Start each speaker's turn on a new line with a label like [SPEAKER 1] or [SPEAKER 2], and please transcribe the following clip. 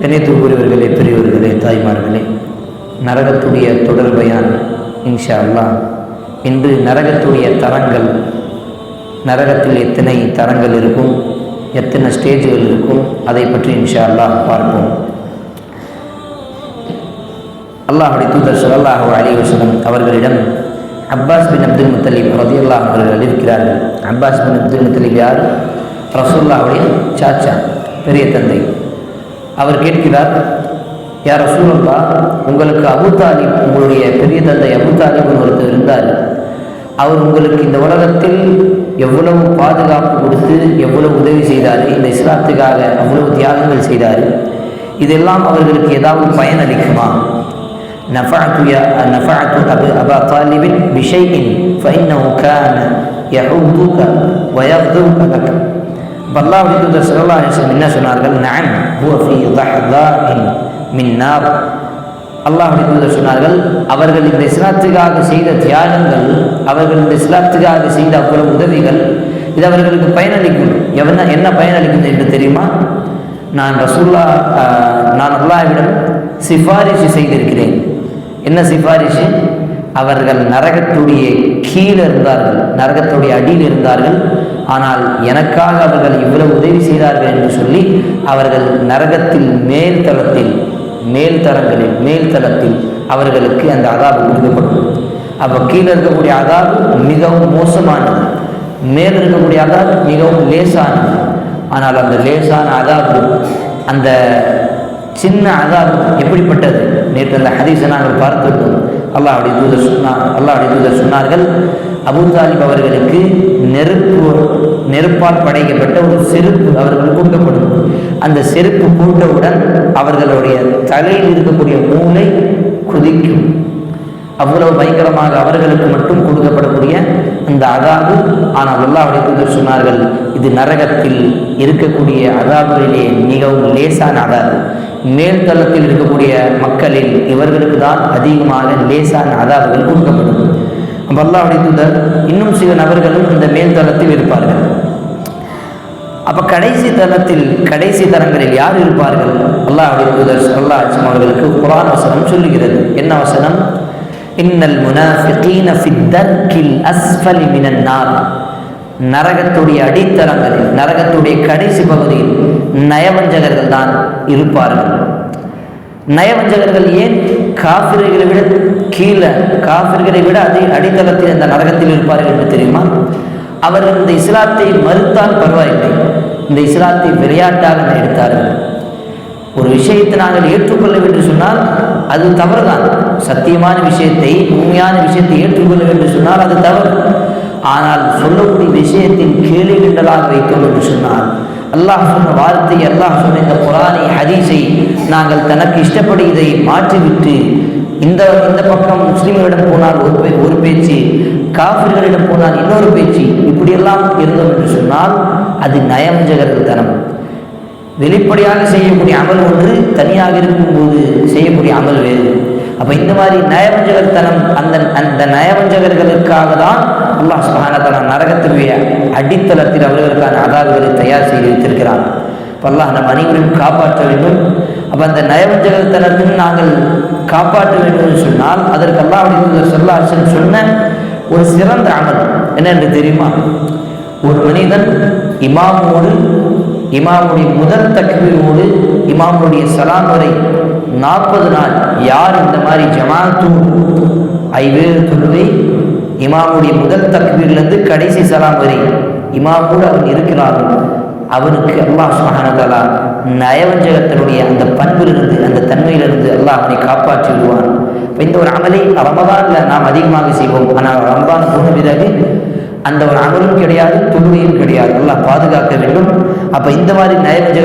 [SPEAKER 1] இணைத்துக்குரியவர்களே பெரியவர்களே தாய்மார்களே நரகத்துடைய தொடர்பையான் இன்ஷா அல்லாஹ் இன்று நரகத்துடைய தரங்கள் நரகத்தில் எத்தனை தரங்கள் இருக்கும் எத்தனை ஸ்டேஜ்கள் இருக்கும் அதை பற்றி இன்ஷா அல்லாஹ் பார்ப்போம். அல்லாஹுடைய தூதர் ஸல்லல்லாஹு அலைஹி வஸல்லம் அவர்களிடம் அப்பாஸ் பின் அப்துல் முத்தலிப் ரதியல்லாஹு அவர்கள் அறிவிக்கிறார்கள். அப்பாஸ் பின் அப்துல் முத்தலீப் யார்? ரசூல்லாவுடைய சாச்சா பெரிய தந்தை. அவர் கேட்கிறார் யார் ரசூலுல்லா உங்களுக்கு அபு தாலிப் உங்களுடைய பெரிய தந்தை அபு தாலிப்னு ஒருத்தர் இருந்தார் அவர் உங்களுக்கு இந்த உலகத்தில் எவ்வளவு பாதுகாப்பு கொடுத்து எவ்வளவு உதவி செய்தார் இந்த இஸ்லாத்துக்காக அவ்வளவு தியாகங்கள் செய்தார் இதெல்லாம் அவர்களுக்கு ஏதாவது பயனளிக்குமா نفعت يا نفعت أبا, أبا طالب بشيء فإنه كان يحبك ويغدرك لك பல்லாஹ் தூதர் சல்லா அலிஸ்லம் என்ன சொன்னார்கள்? நான் ஹுவ ஃபீ தஹ்தாஇன் மின் தூதர் சொன்னார்கள் அவர்கள் இந்த இஸ்லாத்துக்காக செய்த தியாகங்கள் அவர்கள் இந்த இஸ்லாத்துக்காக செய்த அவ்வளவு உதவிகள் இது அவர்களுக்கு பயனளிக்கும். எவன என்ன பயனளிக்கும் என்று தெரியுமா? நான் ரசூல்லா நான் அல்லாஹ்விடம் சிபாரிசு செய்திருக்கிறேன். என்ன சிபாரிசு? அவர்கள் நரகத்துடைய கீழே இருந்தார்கள் நரகத்துடைய அடியில் இருந்தார்கள். ஆனால் எனக்காக அவர்கள் இவ்வளவு உதவி செய்தார்கள் என்று சொல்லி அவர்கள் நரகத்தில் மேல் தளத்தில் மேல் தரங்களில் மேல் தளத்தில் அவர்களுக்கு அந்த அதாபு கொடுக்கப்படும் அப்போ கீழே இருக்கக்கூடிய அதாபு மிகவும் மோசமானது. மேல் இருக்கக்கூடிய அதாபு மிகவும் லேசானது. ஆனால் அந்த லேசான அதாபு அந்த சின்ன அதாபு எப்படிப்பட்டது? நேற்று அந்த ஹதீஸை நாங்கள் பார்த்திருந்தோம். அப்படி தூதர் சொன்னார் அல்லாஹ்வுடைய தூதர் சொன்னார்கள் அபுதாலிப் அவர்களுக்கு நெருப்பு நெருப்பால் படைக்கப்பட்ட ஒரு செருப்பு அவர்கள் கொடுக்கப்படும் அந்த செருப்பு போட்டவுடன் அவர்களுடைய தலையில் இருக்கக்கூடிய மூளை குதிக்கும். அவ்வளவு பயங்கரமாக அவர்களுக்கு மட்டும் கொடுக்கப்படக்கூடிய அந்த அதாபு ஆனால் அல்லாஹ்வுடைய தூதர் சொன்னார்கள் இது நரகத்தில் இருக்கக்கூடிய அதாபுகளிலே மிகவும் லேசான அதாபு. மேல்தளத்தில் இருக்கக்கூடிய மக்களில் இவர்களுக்கு தான் அதிகமாக லேசான அதாபுகள் கொடுக்கப்படும். வல்லாவுடைய தூதர் இன்னும் சில நபர்களும் இந்த மேல் தளத்தில் இருப்பார்கள். அப்போ கடைசி தளத்தில் கடைசி தரங்களில் யார் இருப்பார்கள்? அல்லாஹுடைய தூதர் ஸல்லல்லாஹு அவர்களுக்கு குரான் வசனம் சொல்லுகிறது. என்ன வசனம்? இன்னல் முனாஃபிகீன ஃபித் தர்கில் அஸ்ஃபலி மினன் நார். நரகத்துடைய அடித்தளங்களில் நரகத்துடைய கடைசி பகுதியில் நயவஞ்சகர்கள் தான் இருப்பார்கள். நயவஞ்சகர்கள் ஏன் காஃபிர்களை விட கீழே காஃபிர்களை விட அதே அடித்தளத்தில் இந்த நரகத்தில் இருப்பார்கள் என்று தெரியுமா? அவர்கள் இந்த இஸ்லாத்தை மறுத்தால் பரவாயில்லை. இந்த இஸ்லாத்தை விளையாட்டாக எடுத்தார்கள். ஒரு விஷயத்தை நாங்கள் ஏற்றுக்கொள்ள என்று சொன்னால் அது தவறுதான். சத்தியமான விஷயத்தை உண்மையான விஷயத்தை ஏற்றுக்கொள்ள என்று சொன்னால் அது தவறு. ஆனால் சொல்லக்கூடிய விஷயத்தின் கேள்வி கிண்டலாக வைத்தோம் என்று சொன்னால் அல்லாஹ் சொன்ன வார்த்தை அல்லாஹ் சொன்ன இந்த குரானை ஹதீஸை நாங்கள் தனக்கு இஷ்டப்படி இதை மாற்றிவிட்டு இந்த இந்த பக்கம் முஸ்லீம்களிடம் போனால் ஒரு பே ஒரு பேச்சு காஃபிர்களிடம் போனால் இன்னொரு பேச்சு இப்படியெல்லாம் இருந்தோம் என்று சொன்னால் அது நயவஞ்சகர்கள் தனம் வெளிப்படையாக செய்யக்கூடிய அமல் ஒன்று தனியாக இருக்கும்போது செய்யக்கூடிய அமல் வேறு. அப்போ இந்த மாதிரி நயவஞ்சகத்தனம் அந்த அந்த நயவஞ்சகர்களுக்காக தான் அல்லாஹ் சுபானத்தலா நரகத்தினுடைய அடித்தளத்தில் அவர்களுக்கான அதாவுகளை தயார் செய்து வைத்திருக்கிறான் இப்போ அல்லாஹ் நம் அனைவரையும் காப்பாற்ற வேண்டும். அப்போ அந்த நயவஞ்சகத்தனத்தில் நாங்கள் காப்பாற்ற வேண்டும் என்று சொன்னால் அதற்கு அல்லாஹ் சொல்லாசன் சொன்ன ஒரு சிறந்த அமல் என்னென்று தெரியுமா? ஒரு மனிதன் இமாமோடு இமாமுடைய முதல் தக்குவியோடு இமாமுடைய சலாம் வரை நாற்பது நாள் யார் இந்த மாதிரி ஜமாத்து ஐவேறு தொழுவை இமாமுடைய முதல் தக்பீர்லேருந்து கடைசி சலாம் வரை இமாமோடு அவன் இருக்கிறாரோ அவனுக்கு அல்லாஹ் சுபஹானதலா நயவஞ்சகத்தினுடைய அந்த பண்பிலிருந்து அந்த தன்மையிலிருந்து அல்லாஹ் அவனை காப்பாற்றி விடுவான். இப்போ இந்த ஒரு அமலை ரமதானில் நாம் அதிகமாக செய்வோம். ஆனால் ரமதான் போன பிறகு அந்த ஒரு அமலும் கிடையாது தொழுகையும் கிடையாது. அல்லாஹ் பாதுகாக்க வேண்டும். அப்போ இந்த மாதிரி நயவஞ்சக